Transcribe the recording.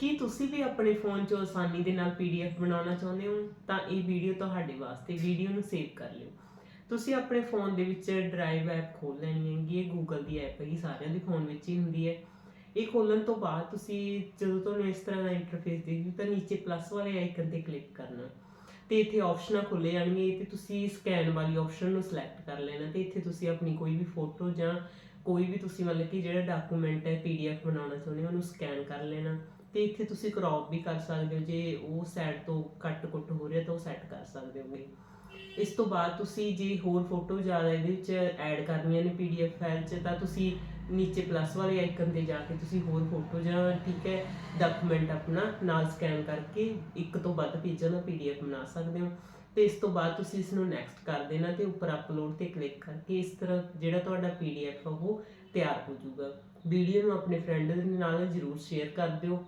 ਕੀ ਤੁਸੀਂ ਵੀ ਆਪਣੇ ਫੋਨ 'ਚੋਂ ਆਸਾਨੀ ਦੇ ਨਾਲ ਪੀਡੀਐਫ ਬਣਾਉਣਾ ਚਾਹੁੰਦੇ ਹੋ, ਤਾਂ ਇਹ ਵੀਡੀਓ ਤੁਹਾਡੇ ਵਾਸਤੇ ਵੀਡੀਓ ਨੂੰ ਸੇਵ ਕਰ ਲਿਓ। ਤੁਸੀਂ ਆਪਣੇ ਫੋਨ ਦੇ ਵਿੱਚ ਡਰਾਈਵ ਐਪ ਖੋਲ ਲੈਣੀ ਹੈਗੀ ਇਹ ਗੂਗਲ ਦੀ ਐਪ ਹੈਗੀ, ਸਾਰਿਆਂ ਦੇ ਫੋਨ ਵਿੱਚ ਹੀ ਹੁੰਦੀ ਹੈ। ਇਹ ਖੋਲਣ ਤੋਂ ਬਾਅਦ ਤੁਸੀਂ ਜਦੋਂ ਤੁਹਾਨੂੰ ਇਸ ਤਰ੍ਹਾਂ ਦਾ ਇੰਟਰਫੇਸ ਦਿਖੇ ਤਾਂ ਨੀਚੇ ਪਲੱਸ ਵਾਲੇ ਆਈਕਨ ਤੇ ਕਲਿੱਕ ਕਰਨਾ। ਤੇ ਇੱਥੇ ਆਪਸ਼ਨਾਂ ਖੁੱਲੇ ਜਾਣਗੀਆਂ ਤੇ ਤੁਸੀਂ ਸਕੈਨ ਵਾਲੀ ਆਪਸ਼ਨ ਨੂੰ ਸਿਲੈਕਟ ਕਰ ਲੈਣਾ ਤੇ ਇੱਥੇ ਤੁਸੀਂ ਆਪਣੀ ਕੋਈ ਵੀ ਫੋਟੋ ਜਾਂ ਕੋਈ ਵੀ ਤੁਸੀਂ ਮਤਲਬ ਕਿ ਜਿਹੜਾ ਡਾਕੂਮੈਂਟ ਹੈ ਪੀਡੀਐਫ ਬਣਾਉਣਾ ਚਾਹੁੰਦੇ ਹੋ, ਉਹਨੂੰ ਸਕੈਨ ਕਰ ਲੈਣਾ। ਤੇ ਇੱਥੇ ਤੁਸੀਂ ਕ੍ਰੌਪ ਵੀ ਕਰ ਸਕਦੇ ਹੋ, ਜੇ ਉਹ ਸਾਈਡ ਤੋਂ ਕੱਟ ਕੁੱਟ ਹੋ ਰਿਹਾ ਤਾਂ ਉਹ ਸੈੱਟ ਕਰ ਸਕਦੇ ਹੋਗੇ ਇਸ ਤੋਂ ਬਾਅਦ ਤੁਸੀਂ ਜੇ ਹੋਰ ਫੋਟੋ ਜ਼ਿਆਦਾ ਇਹਦੇ ਵਿੱਚ ਐਡ ਕਰਨੀਆਂ ਨੇ ਪੀਡੀਐਫ ਫਾਈਲ 'ਚ, ਤਾਂ ਤੁਸੀਂ ਨੀਚੇ ਪਲੱਸ ਵਾਲੇ ਆਈਕਨ ਤੇ ਜਾ ਕੇ ਤੁਸੀਂ ਹੋਰ ਫੋਟੋ ਜਾਂ ਠੀਕ ਹੈ ਡਾਕੂਮੈਂਟ ਆਪਣਾ ਨਾਲ ਸਕੈਨ ਕਰਕੇ ਇੱਕ ਤੋਂ ਵੱਧ ਪੇਜਾਂ ਦਾ ਪੀਡੀਐਫ ਬਣਾ ਸਕਦੇ ਹੋ। ਤੇ ਇਸ ਤੋਂ ਬਾਅਦ ਤੁਸੀਂ ਇਸ ਨੂੰ ਨੈਕਸਟ ਕਰ ਦੇਣਾ ਤੇ ਉੱਪਰ ਅਪਲੋਡ ਤੇ ਕਲਿੱਕ ਕਰਕੇ ਇਸ ਤਰ੍ਹਾਂ ਜਿਹੜਾ ਤੁਹਾਡਾ ਪੀਡੀਐਫ ਆ ਉਹ ਤਿਆਰ ਹੋ ਜਾਊਗਾ। ਵੀਡੀਓ ਨੂੰ ਆਪਣੇ ਫਰੈਂਡ ਦੇ ਨਾਲ ਜਰੂਰ ਸ਼ੇਅਰ ਕਰ ਦਿਓ।